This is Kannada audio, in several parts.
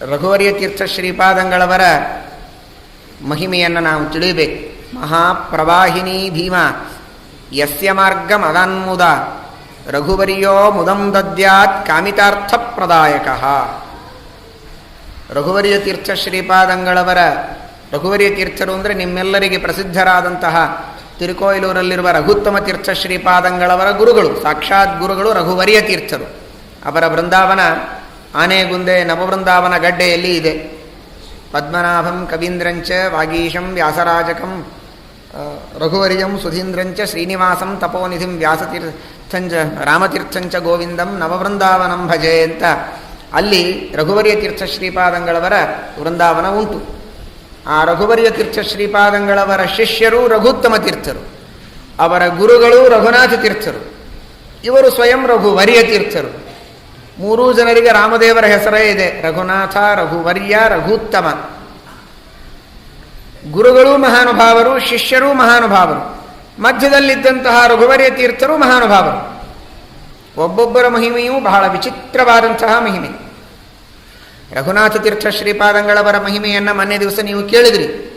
ರಘುವರಿಯ ತೀರ್ಥ ಶ್ರೀಪಾದಂಗಳವರ ಮಹಿಮೆಯನ್ನು ನಾವು ತಿಳಿಯಬೇಕು ಮಹಾಪ್ರವಾಹಿನಿ ಭೀಮ, ಯಸ್ಯ ಮಾರ್ಗ ಮದಾನ್ಮುದ ರಘುವರಿಯೋ ಮುದಂ ದದ್ಯಾತ್ ಕಾಮಿತಾರ್ಥಪ್ರದಾಯಕ. ರಘುವರಿಯ ತೀರ್ಥ ಶ್ರೀಪಾದಂಗಳವರ, ರಘುವರಿಯ ತೀರ್ಥರು ಅಂದರೆ ನಿಮ್ಮೆಲ್ಲರಿಗೆ ಪ್ರಸಿದ್ಧರಾದಂತಹ ತಿರುಕೋಯಿಲೂರಲ್ಲಿರುವ ರಘುತ್ತಮ ತೀರ್ಥ ಶ್ರೀಪಾದಂಗಳವರ ಗುರುಗಳು, ಸಾಕ್ಷಾತ್ ಗುರುಗಳು ರಘುವರಿಯ ತೀರ್ಥರು. ಅವರ ಬೃಂದಾವನ ಆನೆಗುಂದೆ ನವವೃಂದಾವನ ಗಡ್ಡೆಯಲ್ಲಿ ಇದೆ. ಪದ್ಮನಾಭಂ ಕವೀಂದ್ರಂಚ ವಾಗೀಶಂ ವ್ಯಾಸರಾಜಕಂ ರಘುವರ್ಯಂ ಸುಧೀಂದ್ರಂಚ ಶ್ರೀನಿವಾಸಂ ತಪೋನಿಧಿಂ ವ್ಯಾಸತೀರ್ಥಂಚ ರಾಮತೀರ್ಥಂಚ ಗೋವಿಂದಂ ನವವೃಂದಾವನಂ ಭಜೆ ಅಂತ. ಅಲ್ಲಿ ರಘುವರಿಯ ತೀರ್ಥ ಶ್ರೀಪಾದಂಗಳವರ ವೃಂದಾವನ ಉಂಟು. ಆ ರಘುವರಿಯ ತೀರ್ಥ ಶ್ರೀಪಾದಂಗಳವರ ಶಿಷ್ಯರು ರಘುತ್ತಮ ತೀರ್ಥರು. ಅವರ ಗುರುಗಳು ರಘುನಾಥ ತೀರ್ಥರು. ಇವರು ಸ್ವಯಂ ರಘುವರಿಯ ತೀರ್ಥರು. ಮೂರೂ ಜನರಿಗೆ ರಾಮದೇವರ ಹೆಸರೇ ಇದೆ. ರಘುನಾಥ, ರಘುವರ್ಯ ರಘುತ್ತಮ ಗುರುಗಳು ಮಹಾನುಭಾವರು, ಶಿಷ್ಯರೂ ಮಹಾನುಭಾವರು. ಮಧ್ಯದಲ್ಲಿದ್ದಂತಹ ರಘುವರ್ಯ ತೀರ್ಥರು ಮಹಾನುಭಾವರು. ಒಬ್ಬೊಬ್ಬರ ಮಹಿಮೆಯೂ ಬಹಳ ವಿಚಿತ್ರವಾದಂತಹ ಮಹಿಮೆ. ರಘುನಾಥ ತೀರ್ಥ ಶ್ರೀಪಾದಂಗಳವರ ಮಹಿಮೆಯನ್ನು ಮೊನ್ನೆ ದಿವಸ ನೀವು ಕೇಳಿದ್ರಿ.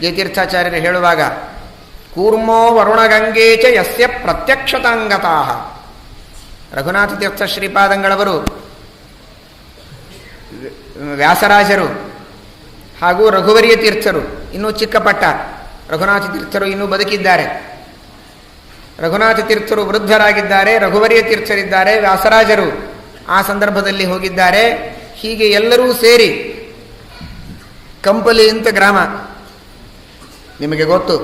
ಜಯತೀರ್ಥಾಚಾರ್ಯರು ಹೇಳುವಾಗ, ಕೂರ್ಮೋ ವರುಣಗಂಗೆ ಚ ಯಸ್ಯ ಪ್ರತ್ಯಕ್ಷತಾಂಗತಾ. ರಘುನಾಥ ತೀರ್ಥ ಶ್ರೀಪಾದಂಗಳವರು, ವ್ಯಾಸರಾಜರು ಹಾಗೂ ರಘುವರಿಯ ತೀರ್ಥರು, ಇನ್ನೂ ಚಿಕ್ಕಪಟ್ಟ ರಘುನಾಥ ತೀರ್ಥರು ಇನ್ನೂ ಬದುಕಿದ್ದಾರೆ. ರಘುನಾಥ ತೀರ್ಥರು ವೃದ್ಧರಾಗಿದ್ದಾರೆ, ರಘುವರಿಯ ತೀರ್ಥರಿದ್ದಾರೆ, ವ್ಯಾಸರಾಜರು ಆ ಸಂದರ್ಭದಲ್ಲಿ ಹೋಗಿದ್ದಾರೆ. ಹೀಗೆ ಎಲ್ಲರೂ ಸೇರಿ ಕಂಪಲಿ ಅಂತ ಗ್ರಾಮ, ನಿಮಗೆ ಗೊತ್ತು.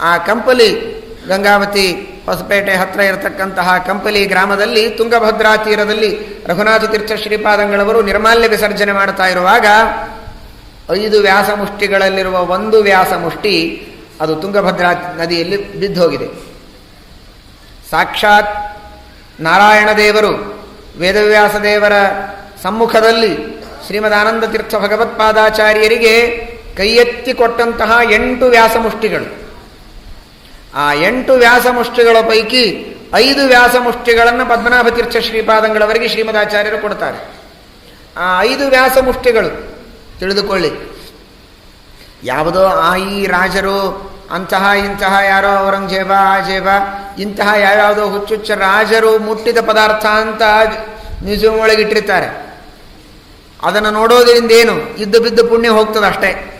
ಆ ಕಂಪಲಿ ಗಂಗಾವತಿ ಹೊಸಪೇಟೆ ಹತ್ತಿರ ಇರತಕ್ಕಂತಹ ಕಂಪಲಿ ಗ್ರಾಮದಲ್ಲಿ ತುಂಗಭದ್ರಾ ತೀರದಲ್ಲಿ ರಘುನಾಥ ತೀರ್ಥ ಶ್ರೀಪಾದಂಗಳವರು ನಿರ್ಮಾಲ್ಯ ವಿಸರ್ಜನೆ ಮಾಡ್ತಾ ಇರುವಾಗ ಐದು ವ್ಯಾಸಮುಷ್ಟಿಗಳಲ್ಲಿರುವ ಒಂದು ವ್ಯಾಸ ಮುಷ್ಟಿ ಅದು ತುಂಗಭದ್ರಾ ನದಿಯಲ್ಲಿ ಬಿದ್ದು ಹೋಗಿದೆ ಸಾಕ್ಷಾತ್ ನಾರಾಯಣ ದೇವರು ವೇದವ್ಯಾಸ ದೇವರ ಸಮ್ಮುಖದಲ್ಲಿ ಶ್ರೀಮದ್ ಆನಂದ ತೀರ್ಥ ಭಗವತ್ಪಾದಾಚಾರ್ಯರಿಗೆ ಕೈ ಎತ್ತಿ ಕೊಟ್ಟಂತಹ ಎಂಟು ವ್ಯಾಸಮುಷ್ಟಿಗಳು. ಆ ಎಂಟು ವ್ಯಾಸಮುಷ್ಟಿಗಳ ಪೈಕಿ ಐದು ವ್ಯಾಸಮುಷ್ಟಿಗಳನ್ನು ಪದ್ಮನಾಭ ತೀರ್ಥ ಶ್ರೀಪಾದಂಗಳವರಿಗೆ ಶ್ರೀಮದಾಚಾರ್ಯರು ಕೊಡ್ತಾರೆ. ಆ ಐದು ವ್ಯಾಸಮುಷ್ಟಿಗಳು, ತಿಳಿದುಕೊಳ್ಳಿ. ಯಾವುದೋ ಆ ಈ ರಾಜರು, ಅಂತಹ ಇಂತಹ ಯಾರೋ ಔರಂಗಜೇಬ, ಆ ಜೇಬ, ಇಂತಹ ಯಾವ್ಯಾವುದೋ ಹುಚ್ಚುಚ್ಚ ರಾಜರು ಮುಟ್ಟಿದ ಪದಾರ್ಥ ಅಂತ ಮ್ಯೂಸಿಯಂ ಒಳಗಿಟ್ಟಿರ್ತಾರೆ ಅದನ್ನು ನೋಡೋದರಿಂದ ಏನು ಇದ್ದು ಬಿದ್ದು ಪುಣ್ಯ ಹೋಗ್ತದೆ ಅಷ್ಟೇ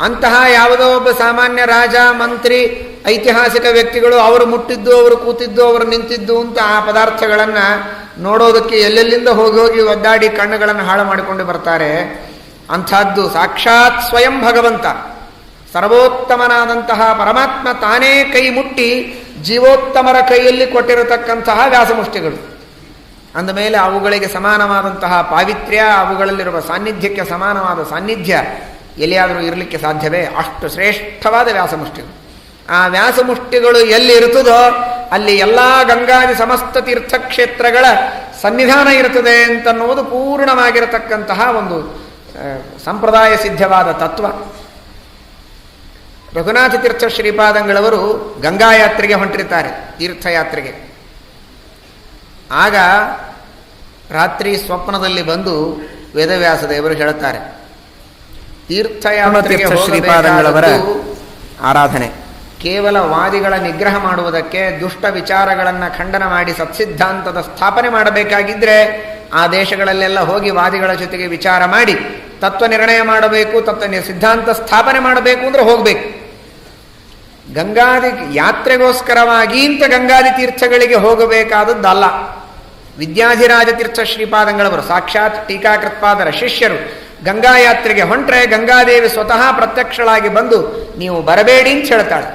ಅಂತಹ ಯಾವುದೋ ಒಬ್ಬ ಸಾಮಾನ್ಯ ರಾಜ, ಮಂತ್ರಿ, ಐತಿಹಾಸಿಕ ವ್ಯಕ್ತಿಗಳು ಅವರು ಮುಟ್ಟಿದ್ದು, ಅವರು ಕೂತಿದ್ದು, ಅವರು ನಿಂತಿದ್ದು ಅಂತ ಆ ಪದಾರ್ಥಗಳನ್ನು ನೋಡೋದಕ್ಕೆ ಎಲ್ಲೆಲ್ಲಿಂದ ಹೋಗಿ ಹೋಗಿ ಒದ್ದಾಡಿ ಕಣ್ಣುಗಳನ್ನು ಹಾಳು ಮಾಡಿಕೊಂಡು ಬರ್ತಾರೆ. ಅಂಥದ್ದು ಸಾಕ್ಷಾತ್ ಸ್ವಯಂ ಭಗವಂತ. ಸರ್ವೋತ್ತಮನಾದಂತಹ ಪರಮಾತ್ಮ ತಾನೇ ಕೈ ಮುಟ್ಟಿ ಜೀವೋತ್ತಮರ ಕೈಯಲ್ಲಿ ಕೊಟ್ಟಿರತಕ್ಕಂತಹ ವ್ಯಾಸಮುಷ್ಟಿಗಳು ಅಂದಮೇಲೆ ಅವುಗಳಿಗೆ ಸಮಾನವಾದಂತಹ ಪಾವಿತ್ರ್ಯ, ಅವುಗಳಲ್ಲಿರುವ ಸಾನ್ನಿಧ್ಯಕ್ಕೆ ಸಮಾನವಾದ ಸಾನ್ನಿಧ್ಯ ಎಲ್ಲಿಯಾದರೂ ಇರಲಿಕ್ಕೆ ಸಾಧ್ಯವೇ? ಅಷ್ಟು ಶ್ರೇಷ್ಠವಾದ ವ್ಯಾಸಮುಷ್ಟಿಗಳು. ಆ ವ್ಯಾಸಮುಷ್ಟಿಗಳು ಎಲ್ಲಿ ಇರುತ್ತದೋ, ಅಲ್ಲಿ ಎಲ್ಲ ಗಂಗಾದಿ ಸಮಸ್ತ ತೀರ್ಥಕ್ಷೇತ್ರಗಳ ಸನ್ನಿಧಾನ ಇರುತ್ತದೆ ಅಂತನ್ನುವುದು ಪೂರ್ಣವಾಗಿರತಕ್ಕಂತಹ ಒಂದು ಸಂಪ್ರದಾಯ ಸಿದ್ಧವಾದ ತತ್ವ. ರಘುನಾಥ ತೀರ್ಥ ಶ್ರೀಪಾದಂಗಳವರು ಗಂಗಾ ಯಾತ್ರೆಗೆ ಹೊಂಟಿರ್ತಾರೆ ತೀರ್ಥಯಾತ್ರೆಗೆ. ಆಗ ರಾತ್ರಿ ಸ್ವಪ್ನದಲ್ಲಿ ಬಂದು ವೇದವ್ಯಾಸ ದೇವರು ಹೇಳುತ್ತಾರೆ ತೀರ್ಥಯಾತ್ರೆಗೆ ತೀರ್ಥ ಶ್ರೀಪಾದಂಗಳವರ ಆರಾಧನೆ. ಕೇವಲ ವಾದಿಗಳ ನಿಗ್ರಹ ಮಾಡುವುದಕ್ಕೆ ದುಷ್ಟ ವಿಚಾರಗಳನ್ನು ಖಂಡನ ಮಾಡಿ ಸತ್ಸಿದ್ಧಾಂತದ ಸ್ಥಾಪನೆ ಮಾಡಬೇಕಾಗಿದ್ದರೆ ಆ ದೇಶಗಳಲ್ಲೆಲ್ಲ ಹೋಗಿ ವಾದಿಗಳ ಜೊತೆಗೆ ವಿಚಾರ ಮಾಡಿ ತತ್ವ ನಿರ್ಣಯ ಮಾಡಬೇಕು ತತ್ವ ಸಿದ್ಧಾಂತ ಸ್ಥಾಪನೆ ಮಾಡಬೇಕು ಅಂದ್ರೆ ಹೋಗಬೇಕು. ಗಂಗಾದಿ ಯಾತ್ರೆಗೋಸ್ಕರವಾಗಿ ಇಂಥ ಗಂಗಾದಿ ತೀರ್ಥಗಳಿಗೆ ಹೋಗಬೇಕಾದದ್ದಲ್ಲ. ವಿದ್ಯಾಧಿರಾಜ ತೀರ್ಥ ಶ್ರೀಪಾದಂಗಳವರು ಸಾಕ್ಷಾತ್ ಟೀಕಾಕೃತ್ಪಾದರ ಶಿಷ್ಯರು ಗಂಗಾ ಯಾತ್ರೆಗೆ ಹೊಂಟ್ರೆ ಗಂಗಾದೇವಿ ಸ್ವತಃ ಪ್ರತ್ಯಕ್ಷಳಾಗಿ ಬಂದು, ನೀವು ಬರಬೇಡಿ ಅಂತ ಹೇಳ್ತಾಳೆ.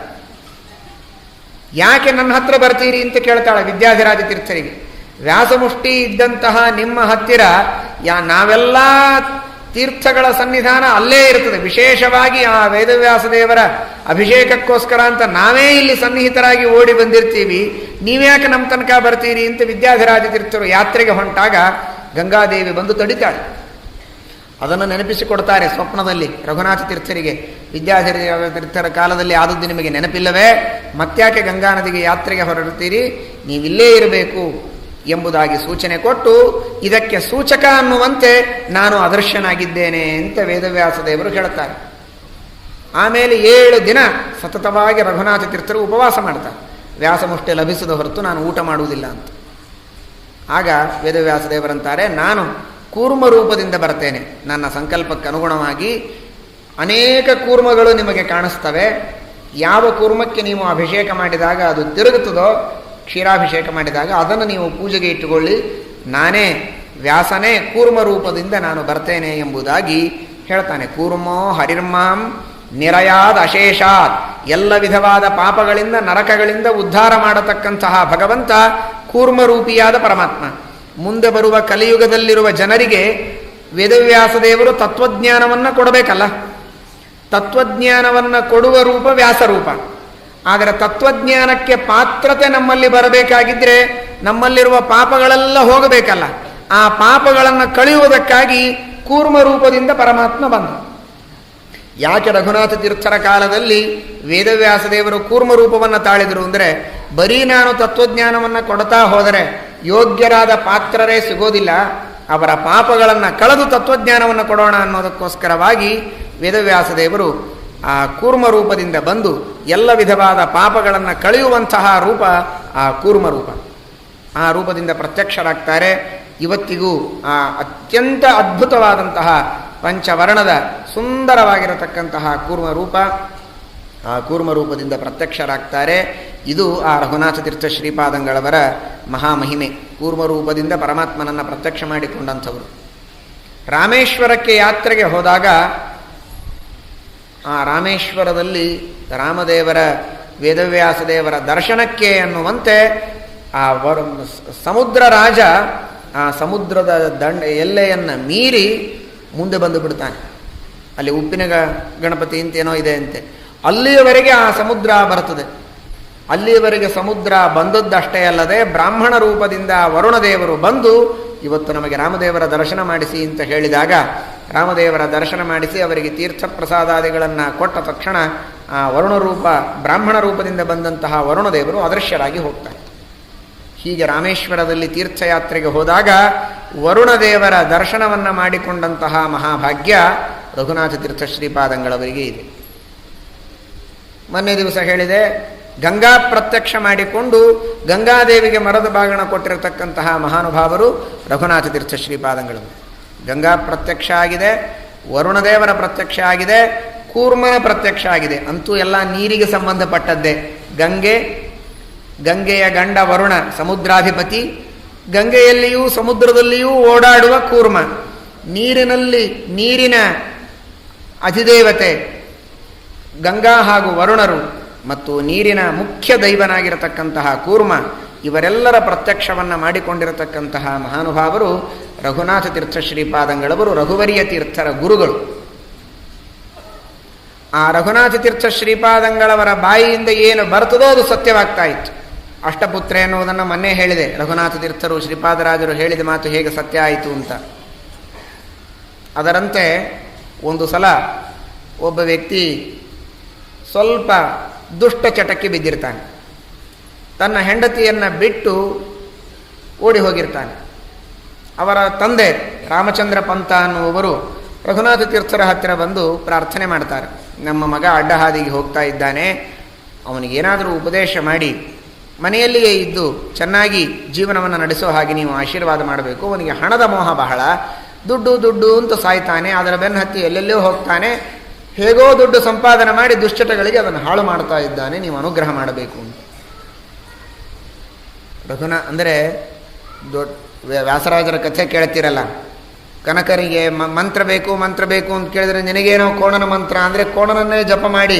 ಯಾಕೆ ನನ್ನ ಹತ್ರ ಬರ್ತೀರಿ ಅಂತ ಕೇಳ್ತಾಳೆ ವಿದ್ಯಾಧಿರಾಜ ತೀರ್ಥರಿಗೆ. ವ್ಯಾಸಮುಷ್ಟಿ ಇದ್ದಂತಹ ನಿಮ್ಮ ಹತ್ತಿರ ಯಾ ನಾವೆಲ್ಲ ತೀರ್ಥಗಳ ಸನ್ನಿಧಾನ ಅಲ್ಲೇ ಇರ್ತದೆ. ವಿಶೇಷವಾಗಿ ಆ ವೇದವ್ಯಾಸ ದೇವರ ಅಭಿಷೇಕಕ್ಕೋಸ್ಕರ ಅಂತ ನಾವೇ ಇಲ್ಲಿ ಸನ್ನಿಹಿತರಾಗಿ ಓಡಿ ಬಂದಿರ್ತೀವಿ. ನೀವ್ಯಾಕೆ ನಮ್ಮ ತನಕ ಬರ್ತೀರಿ ಅಂತ ವಿದ್ಯಾಧಿರಾಜ ತೀರ್ಥರು ಯಾತ್ರೆಗೆ ಹೊಂಟಾಗ ಗಂಗಾದೇವಿ ಬಂದು ತಡಿತಾಳೆ. ಅದನ್ನು ನೆನಪಿಸಿಕೊಡ್ತಾರೆ ಸ್ವಪ್ನದಲ್ಲಿ ರಘುನಾಥ ತೀರ್ಥರಿಗೆ. ವಿದ್ಯಾಧರ ತೀರ್ಥರ ಕಾಲದಲ್ಲಿ ಆದದ್ದು ನಿಮಗೆ ನೆನಪಿಲ್ಲವೇ? ಮತ್ತ್ಯಾಕೆ ಗಂಗಾ ನದಿಗೆ ಯಾತ್ರೆಗೆ ಹೊರಡುತ್ತೀರಿ? ನೀವಿಲ್ಲೇ ಇರಬೇಕು ಎಂಬುದಾಗಿ ಸೂಚನೆ ಕೊಟ್ಟು, ಇದಕ್ಕೆ ಸೂಚಕ ಅನ್ನುವಂತೆ ನಾನು ಅದೃಶ್ಯನಾಗಿದ್ದೇನೆ ಅಂತ ವೇದವ್ಯಾಸ ದೇವರು ಹೇಳುತ್ತಾರೆ ಆಮೇಲೆ ಏಳು ದಿನ ಸತತವಾಗಿ ರಘುನಾಥ ತೀರ್ಥರು ಉಪವಾಸ ಮಾಡ್ತಾರೆ. ವ್ಯಾಸಮುಷ್ಟಿ ಲಭಿಸದ ಹೊರತು ನಾನು ಊಟ ಮಾಡುವುದಿಲ್ಲ ಅಂತ. ಆಗ ವೇದವ್ಯಾಸ ದೇವರಂತಾರೆ, ನಾನು ಕೂರ್ಮ ರೂಪದಿಂದ ಬರ್ತೇನೆ. ನನ್ನ ಸಂಕಲ್ಪಕ್ಕೆ ಅನುಗುಣವಾಗಿ ಅನೇಕ ಕೂರ್ಮಗಳು ನಿಮಗೆ ಕಾಣಿಸ್ತವೆ. ಯಾವ ಕೂರ್ಮಕ್ಕೆ ನೀವು ಅಭಿಷೇಕ ಮಾಡಿದಾಗ ಅದು ತಿರುಗುತ್ತದೋ, ಕ್ಷೀರಾಭಿಷೇಕ ಮಾಡಿದಾಗ ಅದನ್ನು ನೀವು ಪೂಜೆಗೆ ಇಟ್ಟುಕೊಳ್ಳಿ. ನಾನೇ, ವ್ಯಾಸನೇ ಕೂರ್ಮ ರೂಪದಿಂದ ನಾನು ಬರ್ತೇನೆ ಎಂಬುದಾಗಿ ಹೇಳ್ತಾನೆ. ಕೂರ್ಮೋ ಹರಿರ್ಮಾಂ ನಿರಯಾದ ಅಶೇಷಾತ್. ಎಲ್ಲ ವಿಧವಾದ ಪಾಪಗಳಿಂದ, ನರಕಗಳಿಂದ ಉದ್ಧಾರ ಮಾಡತಕ್ಕಂತಹ ಭಗವಂತ ಕೂರ್ಮರೂಪಿಯಾದ ಪರಮಾತ್ಮ. ಮುಂದೆ ಬರುವ ಕಲಿಯುಗದಲ್ಲಿರುವ ಜನರಿಗೆ ವೇದವ್ಯಾಸ ದೇವರು ತತ್ವಜ್ಞಾನವನ್ನು ಕೊಡಬೇಕಲ್ಲ? ತತ್ವಜ್ಞಾನವನ್ನು ಕೊಡುವ ರೂಪ ವ್ಯಾಸರೂಪ. ಆದರೆ ತತ್ವಜ್ಞಾನಕ್ಕೆ ಪಾತ್ರತೆ ನಮ್ಮಲ್ಲಿ ಬರಬೇಕಾಗಿದ್ದರೆ ನಮ್ಮಲ್ಲಿರುವ ಪಾಪಗಳೆಲ್ಲ ಹೋಗಬೇಕಲ್ಲ? ಆ ಪಾಪಗಳನ್ನು ಕಳೆಯುವುದಕ್ಕಾಗಿ ಕೂರ್ಮ ರೂಪದಿಂದ ಪರಮಾತ್ಮ ಬಂದ. ಯಾಕೆ ರಘುನಾಥ ತೀರ್ಥರ ಕಾಲದಲ್ಲಿ ವೇದವ್ಯಾಸ ದೇವರು ಕೂರ್ಮ ರೂಪವನ್ನು ತಾಳಿದರು? ಅಂದರೆ ಬರೀ ನಾನು ತತ್ವಜ್ಞಾನವನ್ನು ಕೊಡ್ತಾ ಹೋದರೆ ಯೋಗ್ಯರಾದ ಪಾತ್ರರೇ ಸಿಗೋದಿಲ್ಲ, ಅವರ ಪಾಪಗಳನ್ನು ಕಳೆದು ತತ್ವಜ್ಞಾನವನ್ನು ಕೊಡೋಣ ಅನ್ನೋದಕ್ಕೋಸ್ಕರವಾಗಿ ವೇದವ್ಯಾಸ ದೇವರು ಆ ಕೂರ್ಮ ರೂಪದಿಂದ ಬಂದು ಎಲ್ಲ ವಿಧವಾದ ಪಾಪಗಳನ್ನು ಕಳೆಯುವಂತಹ ರೂಪ ಆ ಕೂರ್ಮ ರೂಪ ಆ ರೂಪದಿಂದ ಪ್ರತ್ಯಕ್ಷರಾಗ್ತಾರೆ. ಇವತ್ತಿಗೂ ಆ ಅತ್ಯಂತ ಅದ್ಭುತವಾದಂತಹ ಪಂಚವರ್ಣದ ಸುಂದರವಾಗಿರತಕ್ಕಂತಹ ಕೂರ್ಮ ರೂಪ ಆ ಕೂರ್ಮ ರೂಪದಿಂದ ಪ್ರತ್ಯಕ್ಷರಾಗ್ತಾರೆ. ಇದು ಆ ರಘುನಾಥ ತೀರ್ಥ ಶ್ರೀಪಾದಂಗಳವರ ಮಹಾಮಹಿಮೆ. ಕೂರ್ಮ ರೂಪದಿಂದ ಪರಮಾತ್ಮನನ್ನು ಪ್ರತ್ಯಕ್ಷ ಮಾಡಿಕೊಂಡಂಥವರು. ರಾಮೇಶ್ವರಕ್ಕೆ ಯಾತ್ರೆಗೆ ಹೋದಾಗ ಆ ರಾಮೇಶ್ವರದಲ್ಲಿ ರಾಮದೇವರ ವೇದವ್ಯಾಸ ದೇವರ ದರ್ಶನಕ್ಕೆ ಅನ್ನುವಂತೆ ಆ ವರ ಸಮುದ್ರ ರಾಜ ಆ ಸಮುದ್ರದ ದಂಡ ಎಲ್ಲೆಯನ್ನು ಮೀರಿ ಮುಂದೆ ಬಂದು ಬಿಡ್ತಾನೆ. ಅಲ್ಲಿ ಉಪ್ಪಿನ ಗಣಪತಿ ಇಂತೇನೋ ಇದೆ ಅಂತೆ. ಅಲ್ಲಿಯವರೆಗೆ ಆ ಸಮುದ್ರ ಬರುತ್ತದೆ. ಅಲ್ಲಿಯವರೆಗೆ ಸಮುದ್ರ ಬಂದದ್ದಷ್ಟೇ ಅಲ್ಲದೆ ಬ್ರಾಹ್ಮಣ ರೂಪದಿಂದ ವರುಣ ದೇವರು ಬಂದು ಇವತ್ತು ನಮಗೆ ರಾಮದೇವರ ದರ್ಶನ ಮಾಡಿಸಿ ಅಂತ ಹೇಳಿದಾಗ ರಾಮದೇವರ ದರ್ಶನ ಮಾಡಿಸಿ ಅವರಿಗೆ ತೀರ್ಥ ಪ್ರಸಾದಾದಿಗಳನ್ನು ಕೊಟ್ಟ ತಕ್ಷಣ ಆ ವರುಣ ರೂಪ, ಬ್ರಾಹ್ಮಣ ರೂಪದಿಂದ ಬಂದಂತಹ ವರುಣದೇವರು ಅದೃಶ್ಯರಾಗಿ ಹೋಗ್ತಾರೆ. ಹೀಗೆ ರಾಮೇಶ್ವರದಲ್ಲಿ ತೀರ್ಥಯಾತ್ರೆಗೆ ಹೋದಾಗ ವರುಣದೇವರ ದರ್ಶನವನ್ನು ಮಾಡಿಕೊಂಡಂತಹ ಮಹಾಭಾಗ್ಯ ರಘುನಾಥ ತೀರ್ಥ ಶ್ರೀಪಾದಂಗಳವರಿಗೆ ಇದೆ. ಮೊನ್ನೆ ದಿವಸ ಹೇಳಿದೆ, ಗಂಗಾ ಪ್ರತ್ಯಕ್ಷ ಮಾಡಿಕೊಂಡು ಗಂಗಾದೇವಿಗೆ ಮರದ ಬಾಗಣ ಕೊಟ್ಟಿರತಕ್ಕಂತಹ ಮಹಾನುಭಾವರು ರಘುನಾಥ ತೀರ್ಥ ಶ್ರೀಪಾದಂಗಳು ಗಂಗಾ ಪ್ರತ್ಯಕ್ಷ ಆಗಿದೆ, ವರುಣದೇವರ ಪ್ರತ್ಯಕ್ಷ ಆಗಿದೆ, ಕೂರ್ಮನ ಪ್ರತ್ಯಕ್ಷ ಆಗಿದೆ. ಅಂತೂ ಎಲ್ಲ ನೀರಿಗೆ ಸಂಬಂಧಪಟ್ಟದ್ದೇ. ಗಂಗೆ, ಗಂಗೆಯ ಗಂಡ ವರುಣ, ಸಮುದ್ರಾಧಿಪತಿ. ಗಂಗೆಯಲ್ಲಿಯೂ ಸಮುದ್ರದಲ್ಲಿಯೂ ಓಡಾಡುವ ಕೂರ್ಮ. ನೀರಿನಲ್ಲಿ ನೀರಿನ ಅಧಿದೇವತೆ ಗಂಗಾ ಹಾಗೂ ವರುಣರು ಮತ್ತು ನೀರಿನ ಮುಖ್ಯ ದೈವನಾಗಿರತಕ್ಕಂತಹ ಕೂರ್ಮ, ಇವರೆಲ್ಲರ ಪ್ರತ್ಯಕ್ಷವನ್ನು ಮಾಡಿಕೊಂಡಿರತಕ್ಕಂತಹ ಮಹಾನುಭಾವರು ರಘುನಾಥ ತೀರ್ಥ ಶ್ರೀಪಾದಂಗಳವರು ರಘುವರಿಯ ತೀರ್ಥರ ಗುರುಗಳು. ಆ ರಘುನಾಥ ತೀರ್ಥ ಶ್ರೀಪಾದಂಗಳವರ ಬಾಯಿಯಿಂದ ಏನು ಬರ್ತದೋ ಅದು ಸತ್ಯವಾಗ್ತಾ ಇತ್ತು. ಅಷ್ಟಪುತ್ರ ಎನ್ನುವುದನ್ನು ಮೊನ್ನೆ ಹೇಳಿದೆ, ರಘುನಾಥ ತೀರ್ಥರು ಶ್ರೀಪಾದರಾಜರು ಹೇಳಿದ ಮಾತು ಹೇಗೆ ಸತ್ಯ ಆಯಿತು ಅಂತ. ಅದರಂತೆ ಒಂದು ಸಲ ಒಬ್ಬ ವ್ಯಕ್ತಿ ಸ್ವಲ್ಪ ದುಷ್ಟ ಚಟಕ್ಕೆ ಬಿದ್ದಿರ್ತಾನೆ. ತನ್ನ ಹೆಂಡತಿಯನ್ನು ಬಿಟ್ಟು ಓಡಿ ಹೋಗಿರ್ತಾನೆ. ಅವರ ತಂದೆ ರಾಮಚಂದ್ರ ಪಂತ ಅನ್ನುವವರು ರಘುನಾಥ ತೀರ್ಥರ ಹತ್ತಿರ ಬಂದು ಪ್ರಾರ್ಥನೆ ಮಾಡ್ತಾರೆ. ನಮ್ಮ ಮಗ ಅಡ್ಡಹಾದಿಗೆ ಹೋಗ್ತಾ ಇದ್ದಾನೆ. ಅವನಿಗೇನಾದರೂ ಉಪದೇಶ ಮಾಡಿ. ಮನೆಯಲ್ಲಿಯೇ ಇದ್ದು ಚೆನ್ನಾಗಿ ಜೀವನವನ್ನು ನಡೆಸೋ ಹಾಗೆ ನೀವು ಆಶೀರ್ವಾದ ಮಾಡಬೇಕು. ಅವನಿಗೆ ಹಣದ ಮೋಹ ಬಹಳ. ದುಡ್ಡು ದುಡ್ಡು ಅಂತ ಸಾಯ್ತಾನೆ. ಅದರ ಬೆನ್ನ ಹತ್ತಿ ಎಲ್ಲೆಲ್ಲೋ ಹೋಗ್ತಾನೆ. ಹೇಗೋ ದುಡ್ಡು ಸಂಪಾದನೆ ಮಾಡಿ ದುಶ್ಚಟಗಳಿಗೆ ಅದನ್ನು ಹಾಳು ಮಾಡ್ತಾ ಇದ್ದಾನೆ, ನೀವು ಅನುಗ್ರಹ ಮಾಡಬೇಕು ಅಂತ. ರಘುನ, ಅಂದರೆ ದೊಡ್ಡ ವ್ಯಾಸರಾಜರ ಕಥೆ ಕೇಳ್ತಿರಲ್ಲ. ಕನಕರಿಗೆ ಮಂತ್ರ ಬೇಕು ಮಂತ್ರ ಬೇಕು ಅಂತ ಕೇಳಿದ್ರೆ ನಿನಗೇನೋ ಕೋಣನ ಮಂತ್ರ, ಅಂದರೆ ಕೋಣನನ್ನೇ ಜಪ ಮಾಡಿ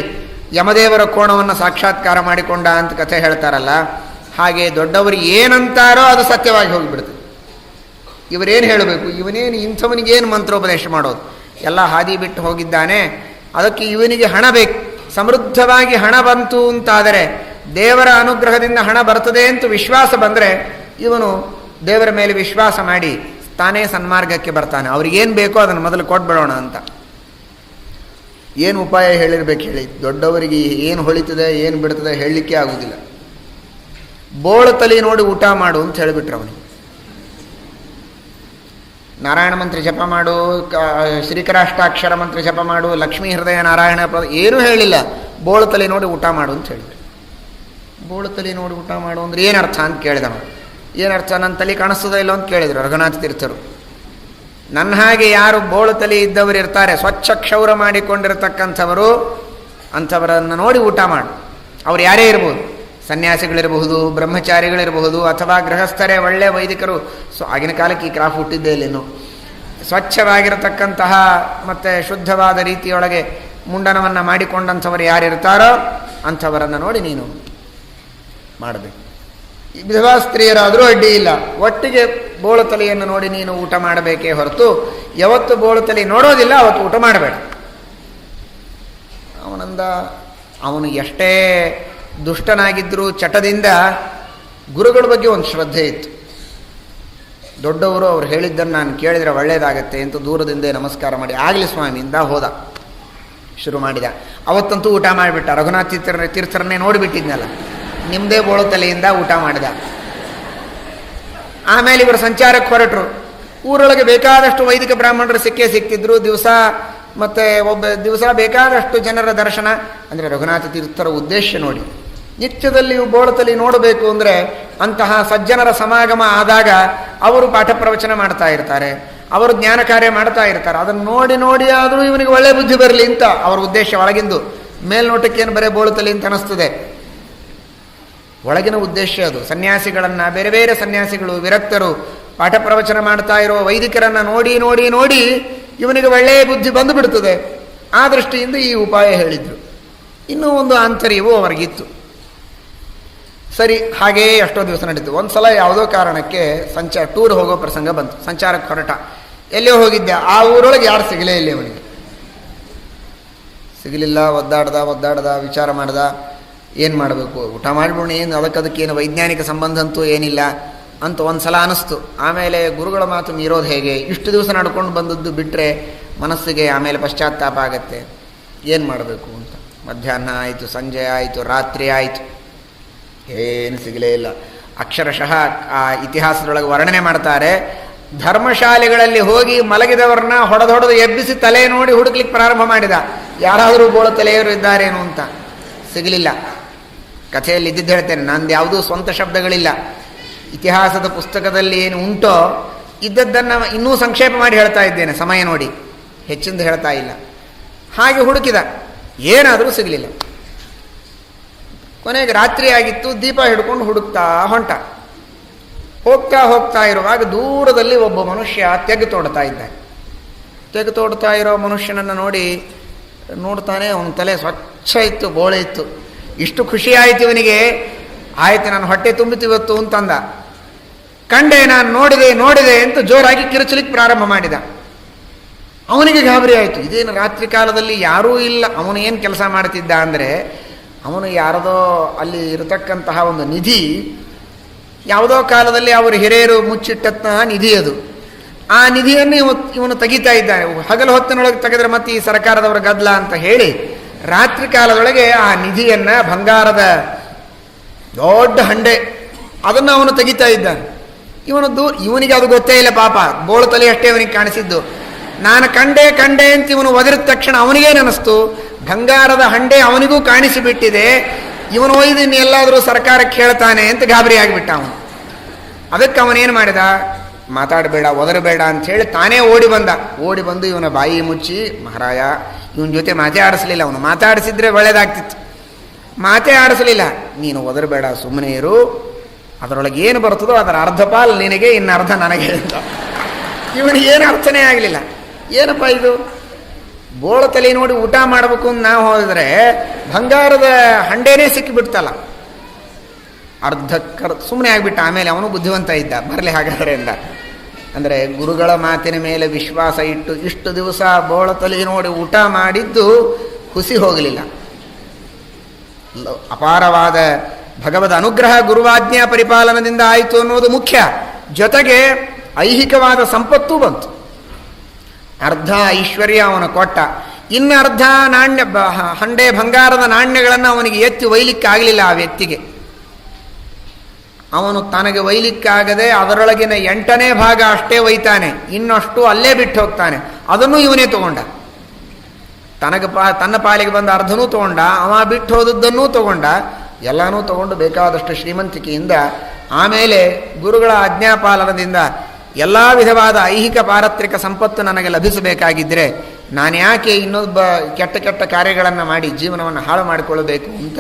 ಯಮದೇವರ ಕೋಣವನ್ನು ಸಾಕ್ಷಾತ್ಕಾರ ಮಾಡಿಕೊಂಡ ಅಂತ ಕಥೆ ಹೇಳ್ತಾರಲ್ಲ. ಹಾಗೆ ದೊಡ್ಡವರು ಏನಂತಾರೋ ಅದು ಸತ್ಯವಾಗಿ ಹೋಗಿಬಿಡ್ತದೆ ಇವರೇನು ಹೇಳಬೇಕು? ಇವನೇನು ಇಂಥವನಿಗೇನು ಮಂತ್ರೋಪದೇಶ ಮಾಡೋದು? ಎಲ್ಲ ಹಾದಿ ಬಿಟ್ಟು ಹೋಗಿದ್ದಾನೆ. ಅದಕ್ಕೆ ಇವನಿಗೆ ಹಣ ಬೇಕು. ಸಮೃದ್ಧವಾಗಿ ಹಣ ಬಂತು ಅಂತಾದರೆ ದೇವರ ಅನುಗ್ರಹದಿಂದ ಹಣ ಬರ್ತದೆ ಅಂತ ವಿಶ್ವಾಸ ಬಂದರೆ ಇವನು ದೇವರ ಮೇಲೆ ವಿಶ್ವಾಸ ಮಾಡಿ ತಾನೇ ಸನ್ಮಾರ್ಗಕ್ಕೆ ಬರ್ತಾನೆ. ಅವ್ರಿಗೇನು ಬೇಕೋ ಅದನ್ನು ಮೊದಲು ಕೊಟ್ಬಿಡೋಣ ಅಂತ. ಏನು ಉಪಾಯ ಹೇಳಿರ್ಬೇಕು ಹೇಳಿ. ದೊಡ್ಡವರಿಗೆ ಏನು ಹೊಳಿತದೆ, ಏನು ಬಿಡ್ತದೆ ಹೇಳಲಿಕ್ಕೆ ಆಗುವುದಿಲ್ಲ ಬೋಳ ತಲೆ ನೋಡಿ ಊಟ ಮಾಡು ಅಂತ ಹೇಳಿಬಿಟ್ರು ಅವನಿಗೆ ನಾರಾಯಣ ಮಂತ್ರ ಜಪ ಮಾಡು ಶ್ರೀಕರಾಷ್ಟಾಕ್ಷರ ಮಂತ್ರ ಜಪ ಮಾಡು, ಲಕ್ಷ್ಮೀ ಹೃದಯ ನಾರಾಯಣ ಏನೂ ಹೇಳಿಲ್ಲ. ಬೋಳು ತಲೆ ನೋಡಿ ಊಟ ಮಾಡು ಅಂತ ಹೇಳಿದ್ರು. ಬೋಳು ತಲೆ ನೋಡಿ ಊಟ ಮಾಡು ಅಂದ್ರೆ ಏನರ್ಥ ಅಂತ ಕೇಳಿದವ. ಏನರ್ಥ ನನ್ನ ತಲೆ ಕಾಣಿಸ್ತದ ಇಲ್ಲ ಅಂತ ಕೇಳಿದ್ರು ರಘುನಾಥ ತೀರ್ಥರು. ನನ್ನ ಹಾಗೆ ಯಾರು ಬೋಳು ತಲೆ ಇದ್ದವರು ಇರ್ತಾರೆ, ಸ್ವಚ್ಛ ಕ್ಷೌರ ಮಾಡಿಕೊಂಡಿರತಕ್ಕಂಥವರು, ಅಂಥವರನ್ನು ನೋಡಿ ಊಟ ಮಾಡು. ಅವ್ರು ಯಾರೇ ಇರ್ಬೋದು. ಸನ್ಯಾಸಿಗಳಿರಬಹುದು, ಬ್ರಹ್ಮಚಾರಿಗಳಿರಬಹುದು, ಅಥವಾ ಗೃಹಸ್ಥರೇ ಒಳ್ಳೆಯ ವೈದಿಕರು. ಸೊ, ಆಗಿನ ಕಾಲಕ್ಕೆ ಈ ಕ್ರಾಫ್ ಹುಟ್ಟಿದ್ದೇ ಇಲ್ಲೇನು ಸ್ವಚ್ಛವಾಗಿರತಕ್ಕಂತಹ, ಮತ್ತು ಶುದ್ಧವಾದ ರೀತಿಯೊಳಗೆ ಮುಂಡನವನ್ನು ಮಾಡಿಕೊಂಡಂಥವರು ಯಾರಿರ್ತಾರೋ ಅಂಥವರನ್ನು ನೋಡಿ ನೀನು ಮಾಡಬೇಕು. ವಿಧವಾ ಸ್ತ್ರೀಯರಾದರೂ ಅಡ್ಡಿ ಇಲ್ಲ. ಒಟ್ಟಿಗೆ ಬೋಳು ತಲೆಯನ್ನು ನೋಡಿ ನೀನು ಊಟ ಮಾಡಬೇಕೇ ಹೊರತು, ಯಾವತ್ತು ಬೋಳು ತಲೆ ನೋಡೋದಿಲ್ಲ, ಅವತ್ತು ಊಟ ಮಾಡಬೇಡ. ಅವನಂದ, ಅವನು ಎಷ್ಟೇ ದುಷ್ಟನಾಗಿದ್ದರೂ ಚಟದಿಂದ ಗುರುಗಳ ಬಗ್ಗೆ ಒಂದು ಶ್ರದ್ಧೆ ಇತ್ತು. ದೊಡ್ಡವರು ಅವ್ರು ಹೇಳಿದ್ದನ್ನು ನಾನು ಕೇಳಿದರೆ ಒಳ್ಳೆಯದಾಗತ್ತೆ ಅಂತ ದೂರದಿಂದೇ ನಮಸ್ಕಾರ ಮಾಡಿ, ಆಗಲಿ ಸ್ವಾಮಿಯಿಂದ ಹೋದ. ಶುರು ಮಾಡಿದ. ಅವತ್ತಂತೂ ಊಟ ಮಾಡಿಬಿಟ್ಟ. ರಘುನಾಥ ತೀರ್ಥರ ತೀರ್ಥರನ್ನೇ ನೋಡಿಬಿಟ್ಟಿದ್ನಲ್ಲ. ನಿಮ್ಮದೇ ಬೋಳು ತಲೆಯಿಂದ ಊಟ ಮಾಡಿದ. ಆಮೇಲೆ ಇವರು ಸಂಚಾರಕ್ಕೆ ಹೊರಟರು. ಊರೊಳಗೆ ಬೇಕಾದಷ್ಟು ವೈದಿಕ ಬ್ರಾಹ್ಮಣರು ಸಿಕ್ಕೇ ಸಿಕ್ತಿದ್ರು. ದಿವಸ ಮತ್ತು ಒಬ್ಬ ದಿವಸ ಬೇಕಾದಷ್ಟು ಜನರ ದರ್ಶನ. ಅಂದರೆ ರಘುನಾಥ ತೀರ್ಥರ ಉದ್ದೇಶ ನೋಡಿ. ನಿತ್ಯದಲ್ಲಿ ಬೋಳತಲಿ ನೋಡಬೇಕು ಅಂದರೆ ಅಂತಹ ಸಜ್ಜನರ ಸಮಾಗಮ ಆದಾಗ ಅವರು ಪಾಠ ಪ್ರವಚನ ಮಾಡ್ತಾ ಇರ್ತಾರೆ, ಅವರು ಜ್ಞಾನ ಕಾರ್ಯ ಮಾಡ್ತಾ ಇರ್ತಾರೆ. ಅದನ್ನು ನೋಡಿ ನೋಡಿ ಆದರೂ ಇವನಿಗೆ ಒಳ್ಳೆ ಬುದ್ಧಿ ಬರಲಿ ಅಂತ ಅವರ ಉದ್ದೇಶ ಒಳಗಿಂದು. ಮೇಲ್ನೋಟಕ್ಕೇನು ಬರೇ ಬೋಳುತ್ತಲಿ ಅಂತ ಅನಿಸ್ತದೆ. ಒಳಗಿನ ಉದ್ದೇಶ ಅದು. ಸನ್ಯಾಸಿಗಳನ್ನು, ಬೇರೆ ಬೇರೆ ಸನ್ಯಾಸಿಗಳು, ವಿರಕ್ತರು, ಪಾಠ ಪ್ರವಚನ ಮಾಡ್ತಾ ಇರೋ ವೈದಿಕರನ್ನು ನೋಡಿ ನೋಡಿ ನೋಡಿ ಇವನಿಗೆ ಒಳ್ಳೆಯ ಬುದ್ಧಿ ಬಂದು ಬಿಡ್ತದೆ. ಆ ದೃಷ್ಟಿಯಿಂದ ಈ ಉಪಾಯ ಹೇಳಿದ್ರು. ಇನ್ನೂ ಒಂದು ಆಂತರ್ಯವು ಅವರಿಗಿತ್ತು. ಸರಿ, ಹಾಗೇ ಎಷ್ಟೋ ದಿವಸ ನಡೀತು. ಒಂದು ಸಲ ಯಾವುದೋ ಕಾರಣಕ್ಕೆ ಸಂಚಾರ, ಟೂರ್ ಹೋಗೋ ಪ್ರಸಂಗ ಬಂತು. ಸಂಚಾರಕ್ಕೆ ಹೊರಟ. ಎಲ್ಲೋ ಹೋಗಿದ್ದೆ. ಆ ಊರೊಳಗೆ ಯಾರು ಸಿಗಲೇ ಇಲ್ಲ ಅವನಿಗೆ ಸಿಗಲಿಲ್ಲ, ಒದ್ದಾಡ್ದ ಒದ್ದಾಡ್ದ, ವಿಚಾರ ಮಾಡ್ದ. ಏನು ಮಾಡಬೇಕು? ಊಟ ಮಾಡಿಬಿಡೋಣ, ಏನು ಅದಕ್ಕದಕ್ಕೇನು ವೈಜ್ಞಾನಿಕ ಸಂಬಂಧ ಅಂತೂ ಏನಿಲ್ಲ ಅಂತ ಒಂದು ಸಲ ಅನಿಸ್ತು. ಆಮೇಲೆ ಗುರುಗಳ ಮಾತು ಮೀರೋದು ಹೇಗೆ? ಇಷ್ಟು ದಿವಸ ನಡ್ಕೊಂಡು ಬಂದದ್ದು ಬಿಟ್ಟರೆ ಮನಸ್ಸಿಗೆ ಆಮೇಲೆ ಪಶ್ಚಾತ್ತಾಪ ಆಗತ್ತೆ. ಏನು ಮಾಡಬೇಕು ಅಂತ. ಮಧ್ಯಾಹ್ನ ಆಯಿತು, ಸಂಜೆ ಆಯಿತು, ರಾತ್ರಿ ಆಯಿತು. ಏನು ಸಿಗಲೇ ಇಲ್ಲ. ಅಕ್ಷರಶಃ, ಆ, ಇತಿಹಾಸದೊಳಗೆ ವರ್ಣನೆ ಮಾಡ್ತಾರೆ. ಧರ್ಮಶಾಲೆಗಳಲ್ಲಿ ಹೋಗಿ ಮಲಗಿದವರನ್ನ ಹೊಡೆದೊಡೆದು ಎಬ್ಬಿಸಿ ತಲೆ ನೋಡಿ ಹುಡುಕ್ಲಿಕ್ಕೆ ಪ್ರಾರಂಭ ಮಾಡಿದ. ಯಾರಾದರೂ ಬೋಳ ತಲೆಯವರು ಇದ್ದಾರೇನು ಅಂತ? ಸಿಗಲಿಲ್ಲ. ಕಥೆಯಲ್ಲಿ ಇದ್ದಿದ್ದು ಹೇಳ್ತೇನೆ, ನಂದು ಯಾವುದೂ ಸ್ವಂತ ಶಬ್ದಗಳಿಲ್ಲ. ಇತಿಹಾಸದ ಪುಸ್ತಕದಲ್ಲಿ ಏನು ಉಂಟೋ, ಇದ್ದದ್ದನ್ನು ಇನ್ನೂ ಸಂಕ್ಷೇಪ ಮಾಡಿ ಹೇಳ್ತಾ ಇದ್ದೇನೆ, ಸಮಯ ನೋಡಿ. ಹೆಚ್ಚಿಂದ ಹೇಳ್ತಾ ಇಲ್ಲ. ಹಾಗೆ ಹುಡುಕಿದ. ಏನಾದರೂ ಸಿಗಲಿಲ್ಲ. ಕೊನೆಗೆ ರಾತ್ರಿ ಆಗಿತ್ತು, ದೀಪ ಹಿಡ್ಕೊಂಡು ಹುಡುಕ್ತಾ ಹೊಂಟ. ಹೋಗ್ತಾ ಹೋಗ್ತಾ ಇರುವಾಗ ದೂರದಲ್ಲಿ ಒಬ್ಬ ಮನುಷ್ಯ ತೆಗೆ ತೋಡ್ತಾ ಇದ್ದ. ತೆಗೆ ತೋಡ್ತಾ ಇರೋ ಮನುಷ್ಯನನ್ನು ನೋಡಿ ನೋಡ್ತಾನೆ, ಅವನ ತಲೆ ಸ್ವಚ್ಛ ಇತ್ತು, ಬೋಳೆ ಇತ್ತು. ಇಷ್ಟು ಖುಷಿ ಆಯಿತು ಇವನಿಗೆ. ಆಯಿತು, ನಾನು ಹೊಟ್ಟೆ ತುಂಬಿತು ಇವತ್ತು ಅಂತಂದ. ಕಂಡೆ, ನಾನು ನೋಡಿದೆ ನೋಡಿದೆ ಅಂತ ಜೋರಾಗಿ ಕಿರುಚಲಿಕ್ಕೆ ಪ್ರಾರಂಭ ಮಾಡಿದ. ಅವನಿಗೆ ಗಾಬರಿ ಆಯಿತು. ಇದೇನು ರಾತ್ರಿ ಕಾಲದಲ್ಲಿ ಯಾರೂ ಇಲ್ಲ. ಅವನು ಏನು ಕೆಲಸ ಮಾಡ್ತಿದ್ದ ಅಂದರೆ ಅವನು ಯಾರದೋ ಅಲ್ಲಿ ಇರತಕ್ಕಂತಹ ಒಂದು ನಿಧಿ, ಯಾವುದೋ ಕಾಲದಲ್ಲಿ ಅವರು ಹಿರಿಯರು ಮುಚ್ಚಿಟ್ಟಂತಹ ನಿಧಿ ಅದು. ಆ ನಿಧಿಯನ್ನು ಇವ ಇವನು ತೆಗಿತಾ ಇದ್ದಾನೆ. ಹಗಲು ಹೊತ್ತಿನೊಳಗೆ ತೆಗೆದ್ರೆ ಮತ್ತೆ ಈ ಸರ್ಕಾರದವರ ಗದ್ದಲ ಅಂತ ಹೇಳಿ ರಾತ್ರಿ ಕಾಲದೊಳಗೆ ಆ ನಿಧಿಯನ್ನು ಬಂಗಾರದ ದೊಡ್ಡ ಹಂಡೆ ಅದನ್ನು ಅವನು ತೆಗಿತಾ ಇದ್ದಾನೆ. ಇವನು ದೂ ಇವನಿಗೆ ಅದು ಗೊತ್ತೇ ಇಲ್ಲ ಪಾಪ. ಬೋಳು ತಲೆ ಅಷ್ಟೇ ಅವನಿಗೆ ಕಾಣಿಸಿದ್ದು. ನಾನು ಕಂಡೆ ಕಂಡೆ ಅಂತ ಇವನು ಒದರಿದ ತಕ್ಷಣ ಅವನಿಗೇನು ಅನಿಸ್ತು? ಬಂಗಾರದ ಹಂಡೆ ಅವನಿಗೂ ಕಾಣಿಸಿಬಿಟ್ಟಿದೆ. ಇವನು ಒಯ್ದು ಎಲ್ಲಾದರೂ ಸರ್ಕಾರಕ್ಕೆ ಹೇಳ್ತಾನೆ ಅಂತ ಗಾಬರಿ ಆಗಿಬಿಟ್ಟ ಅವನು. ಅದಕ್ಕೆ ಅವನೇನು ಮಾಡಿದ? ಮಾತಾಡಬೇಡ, ಒದರಬೇಡ ಅಂತ ಹೇಳಿ ತಾನೇ ಓಡಿ ಬಂದ. ಓಡಿ ಬಂದು ಇವನ ಬಾಯಿ ಮುಚ್ಚಿ, ಮಹಾರಾಯ, ಇವನ ಜೊತೆ ಮಾತೇ ಆಡಿಸ್ಲಿಲ್ಲ. ಅವನು ಮಾತಾಡಿಸಿದ್ರೆ ಒಳ್ಳೇದಾಗ್ತಿತ್ತು. ಮಾತೇ ಆಡಿಸ್ಲಿಲ್ಲ. ನೀನು ಒದರಬೇಡ ಸುಮ್ಮನೆ ಇರು. ಅದರೊಳಗೆ ಏನು ಬರ್ತದೋ ಅದರ ಅರ್ಧ ಪಾಲು ನಿನಗೆ, ಇನ್ನು ಅರ್ಧ ನನಗೆ. ಇವನಿಗೆ ಏನು ಅರ್ಥನೇ ಆಗಲಿಲ್ಲ. ಏನಪ್ಪ ಇದು? ಬೋಳ ತಲೆ ನೋಡಿ ಊಟ ಮಾಡಬೇಕು ಅಂತ ನಾವು ಹೋದರೆ ಬಂಗಾರದ ಹಂಡೇನೇ ಸಿಕ್ಕಿಬಿಡ್ತಲ್ಲ. ಅರ್ಧ ಕರ್ ಸುಮ್ಮನೆ ಆಗಿಬಿಟ್ಟ. ಆಮೇಲೆ ಅವನು ಬುದ್ಧಿವಂತ ಇದ್ದ. ಬರಲಿ ಹಾಗಾದ್ರೆ ಅಂದ ಅಂದರೆ ಗುರುಗಳ ಮಾತಿನ ಮೇಲೆ ವಿಶ್ವಾಸ ಇಟ್ಟು ಇಷ್ಟು ದಿವಸ ಬೋಳ ತಲೆ ನೋಡಿ ಊಟ ಮಾಡಿದ್ದು ಹುಸಿ ಹೋಗಲಿಲ್ಲ. ಅಪಾರವಾದ ಭಗವದ ಅನುಗ್ರಹ ಗುರುವಾಜ್ಞಾ ಪರಿಪಾಲನದಿಂದ ಆಯಿತು ಅನ್ನೋದು ಮುಖ್ಯ. ಜೊತೆಗೆ ಐಹಿಕವಾದ ಸಂಪತ್ತೂ ಬಂತು. ಅರ್ಧ ಐಶ್ವರ್ಯ ಅವನ ಕೊಟ್ಟ. ಇನ್ನು ಅರ್ಧ ನಾಣ್ಯ ಹಂಡೆ ಬಂಗಾರದ ನಾಣ್ಯಗಳನ್ನು ಅವನಿಗೆ ಎತ್ತಿ ಒಯ್ಲಿಕ್ಕೆ ಆಗಲಿಲ್ಲ ಆ ವ್ಯಕ್ತಿಗೆ. ಅವನು ತನಗೆ ಒಯ್ಲಿಕ್ಕಾಗದೆ ಅದರೊಳಗಿನ ಎಂಟನೇ ಭಾಗ ಅಷ್ಟೇ ಒಯ್ತಾನೆ. ಇನ್ನಷ್ಟು ಅಲ್ಲೇ ಬಿಟ್ಟು ಹೋಗ್ತಾನೆ. ಅದನ್ನು ಇವನೇ ತಗೊಂಡ. ತನಗೆ ಪಾ, ತನ್ನ ಪಾಲಿಗೆ ಬಂದ ಅರ್ಧನೂ ತಗೊಂಡ, ಅವ ಬಿಟ್ಟು ಹೋದದ್ದನ್ನೂ ತಗೊಂಡ. ಎಲ್ಲನೂ ತಗೊಂಡು ಬೇಕಾದಷ್ಟು ಶ್ರೀಮಂತಿಕೆಯಿಂದ ಆಮೇಲೆ ಗುರುಗಳ ಆಜ್ಞಾಪಾಲನದಿಂದ ಎಲ್ಲ ವಿಧವಾದ ಐಹಿಕ ಪಾರತ್ರಿಕ ಸಂಪತ್ತು ನನಗೆ ಲಭಿಸಬೇಕಾಗಿದ್ದರೆ ನಾನು ಯಾಕೆ ಇನ್ನೊಬ್ಬ ಕೆಟ್ಟ ಕೆಟ್ಟ ಕಾರ್ಯಗಳನ್ನು ಮಾಡಿ ಜೀವನವನ್ನು ಹಾಳು ಮಾಡಿಕೊಳ್ಳಬೇಕು ಅಂತ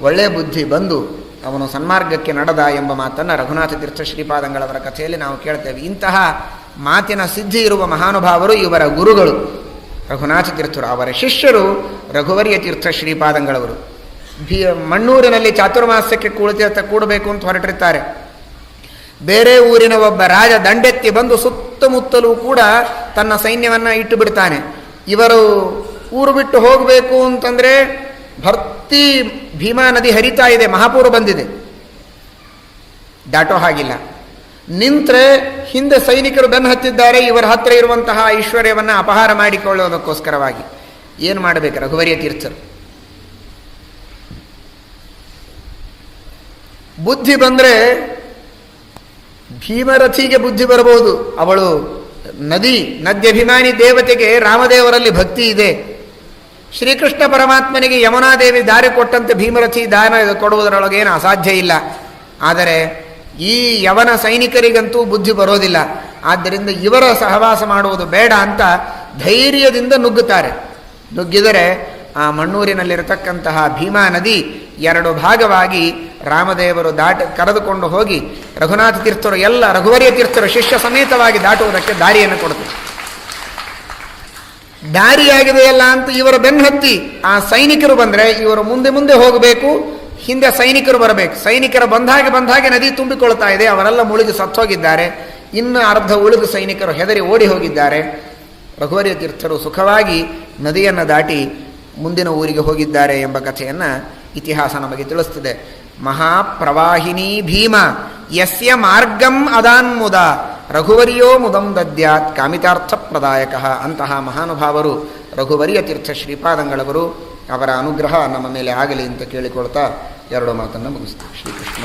ಒಳ್ಳೆಯ ಬುದ್ಧಿ ಬಂದು ಅವನು ಸನ್ಮಾರ್ಗಕ್ಕೆ ನಡೆದ ಎಂಬ ಮಾತನ್ನು ರಘುನಾಥ ತೀರ್ಥ ಶ್ರೀಪಾದಂಗಳವರ ಕಥೆಯಲ್ಲಿ ನಾವು ಕೇಳ್ತೇವೆ. ಇಂತಹ ಮಾತಿನ ಸಿದ್ಧಿ ಇರುವ ಮಹಾನುಭಾವರು ಇವರ ಗುರುಗಳು. ರಘುನಾಥ ತೀರ್ಥರು, ಅವರ ಶಿಷ್ಯರು ರಘುವರಿಯ ತೀರ್ಥ ಶ್ರೀಪಾದಂಗಳವರು ಭೀ ಮಣ್ಣೂರಿನಲ್ಲಿ ಚಾತುರ್ಮಾಸ್ಯಕ್ಕೆ ಕೂಳಿತೀರ್ಥ ಕೂಡಬೇಕು ಅಂತ ಹೊರಟಿರ್ತಾರೆ. ಬೇರೆ ಊರಿನ ಒಬ್ಬ ರಾಜ ದಂಡೆತ್ತಿ ಬಂದು ಸುತ್ತಮುತ್ತಲೂ ಕೂಡ ತನ್ನ ಸೈನ್ಯವನ್ನು ಇಟ್ಟು ಬಿಡ್ತಾನೆ. ಇವರು ಊರು ಬಿಟ್ಟು ಹೋಗಬೇಕು ಅಂತಂದರೆ ಭರ್ತಿ ಭೀಮಾ ನದಿ ಹರಿತಾ ಇದೆ ಮಹಾಪೂರ ಬಂದಿದೆ. ದಾಟೋ ಹಾಗಿಲ್ಲ. ನಿಂತರೆ ಹಿಂದೆ ಸೈನಿಕರು ಬೆನ್ನು ಹತ್ತಿದ್ದಾರೆ, ಇವರ ಹತ್ರ ಇರುವಂತಹ ಐಶ್ವರ್ಯವನ್ನು ಅಪಹಾರ ಮಾಡಿಕೊಳ್ಳೋದಕ್ಕೋಸ್ಕರವಾಗಿ. ಏನು ಮಾಡಬೇಕು ರಘುವರಿಯ ತೀರ್ಥರು? ಬುದ್ಧಿ ಬಂದರೆ ಭೀಮರಥಿಗೆ ಬುದ್ಧಿ ಬರಬಹುದು. ಅವಳು ನದಿ, ನದ್ಯಭಿಮಾನಿ ದೇವತೆಗೆ ರಾಮದೇವರಲ್ಲಿ ಭಕ್ತಿ ಇದೆ. ಶ್ರೀಕೃಷ್ಣ ಪರಮಾತ್ಮನಿಗೆ ಯಮುನಾದೇವಿ ದಾರಿ ಕೊಟ್ಟಂತೆ ಭೀಮರಥಿ ದಾನ ಕೊಡುವುದರೊಳಗೇನು ಅಸಾಧ್ಯ ಇಲ್ಲ. ಆದರೆ ಈ ಯವನ ಸೈನಿಕರಿಗಂತೂ ಬುದ್ಧಿ ಬರೋದಿಲ್ಲ. ಆದ್ದರಿಂದ ಇವರ ಸಹವಾಸ ಮಾಡುವುದು ಬೇಡ ಅಂತ ಧೈರ್ಯದಿಂದ ನುಗ್ಗುತ್ತಾರೆ. ನುಗ್ಗಿದರೆ ಆ ಮಣ್ಣೂರಿನಲ್ಲಿರತಕ್ಕಂತಹ ಭೀಮಾ ನದಿ ಎರಡು ಭಾಗವಾಗಿ ರಾಮದೇವರು ದಾಟ ಕರೆದುಕೊಂಡು ಹೋಗಿ ರಘುನಾಥ ತೀರ್ಥರು ಎಲ್ಲ ರಘುವರಿಯ ತೀರ್ಥರು ಶಿಷ್ಯ ಸಮೇತವಾಗಿ ದಾಟುವುದಕ್ಕೆ ದಾರಿಯನ್ನು ಕೊಡುತ್ತೆ ದಾರಿಯಾಗಿದೆಯಲ್ಲ ಅಂತ ಇವರ ಬೆನ್ನತ್ತಿ ಆ ಸೈನಿಕರು ಬಂದರೆ ಇವರು ಮುಂದೆ ಮುಂದೆ ಹೋಗಬೇಕು, ಹಿಂದೆ ಸೈನಿಕರು ಬರಬೇಕು. ಸೈನಿಕರು ಬಂದಾಗೆ ಬಂದಾಗೆ ನದಿ ತುಂಬಿಕೊಳ್ತಾ ಇದೆ, ಅವರೆಲ್ಲ ಮುಳುಗಿ ಸತ್ತೋಗಿದ್ದಾರೆ. ಇನ್ನು ಅರ್ಧ ಉಳಿದು ಸೈನಿಕರು ಹೆದರಿ ಓಡಿ ಹೋಗಿದ್ದಾರೆ. ರಘುವರಿಯ ತೀರ್ಥರು ಸುಖವಾಗಿ ನದಿಯನ್ನು ದಾಟಿ ಮುಂದಿನ ಊರಿಗೆ ಹೋಗಿದ್ದಾರೆ ಎಂಬ ಕಥೆಯನ್ನು ಇತಿಹಾಸ ನಮಗೆ ತಿಳಿಸ್ತದೆ. ಮಹಾಪ್ರವಾಹಿನಿ ಭೀಮ, ಯಸ್ಯ ಮಾರ್ಗಂ ಅದಾನ್ಮುದ ರಘುವರಿಯೋ ಮುದಂ ದದ್ಯಾತ್ ಕಾಮಿತಾರ್ಥ ಪ್ರದಾಯಕ ಅಂತಹ ಮಹಾನುಭಾವರು ರಘುವರಿಯ ತೀರ್ಥ ಶ್ರೀಪಾದಂಗಳವರು ಅವರ ಅನುಗ್ರಹ ನಮ್ಮ ಮೇಲೆ ಆಗಲಿ ಅಂತ ಕೇಳಿಕೊಳ್ತಾ ಎರಡು ಮಾತನ್ನು ಮುಗಿಸ್ತೀವಿ. ಶ್ರೀಕೃಷ್ಣ.